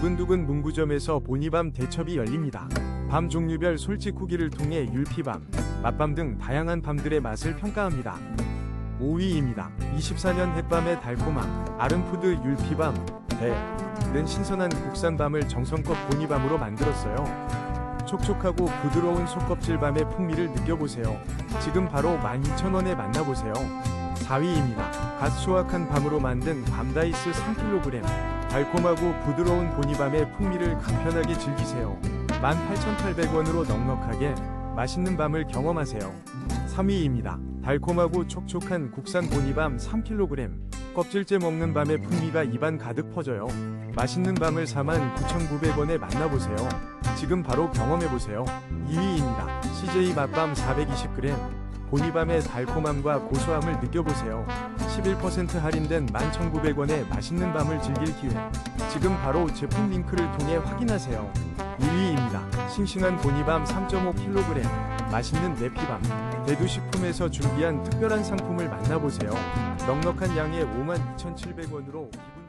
두근두근 문구점에서 보니밤 대첩이 열립니다. 밤 종류별 솔직 후기를 통해 율피밤, 맛밤 등 다양한 밤들의 맛을 평가합니다. 5위입니다. 24년 햇밤의 달콤함, 아름푸드 율피밤, 대는 신선한 국산밤을 정성껏 보니밤으로 만들었어요. 촉촉하고 부드러운 속껍질밤의 풍미를 느껴보세요. 지금 바로 12,000원에 만나보세요. 4위입니다. 갓 수확한 밤으로 만든 밤다이스 3kg. 달콤하고 부드러운 보니밤의 풍미를 간편하게 즐기세요. 18,800원으로 넉넉하게 맛있는 밤을 경험하세요. 3위입니다. 달콤하고 촉촉한 국산 보니밤 3kg. 껍질째 먹는 밤의 풍미가 입안 가득 퍼져요. 맛있는 밤을 49,900원에 만나보세요. 지금 바로 경험해보세요. 2위입니다. CJ 맛밤 420g. 보니밤의 달콤함과 고소함을 느껴보세요. 11% 할인된 11,900원에 맛있는 밤을 즐길 기회. 지금 바로 제품 링크를 통해 확인하세요. 1위입니다. 싱싱한 보니밤 3.5kg. 맛있는 내피밤. 대두식품에서 준비한 특별한 상품을 만나보세요. 넉넉한 양의 52,700원으로 기분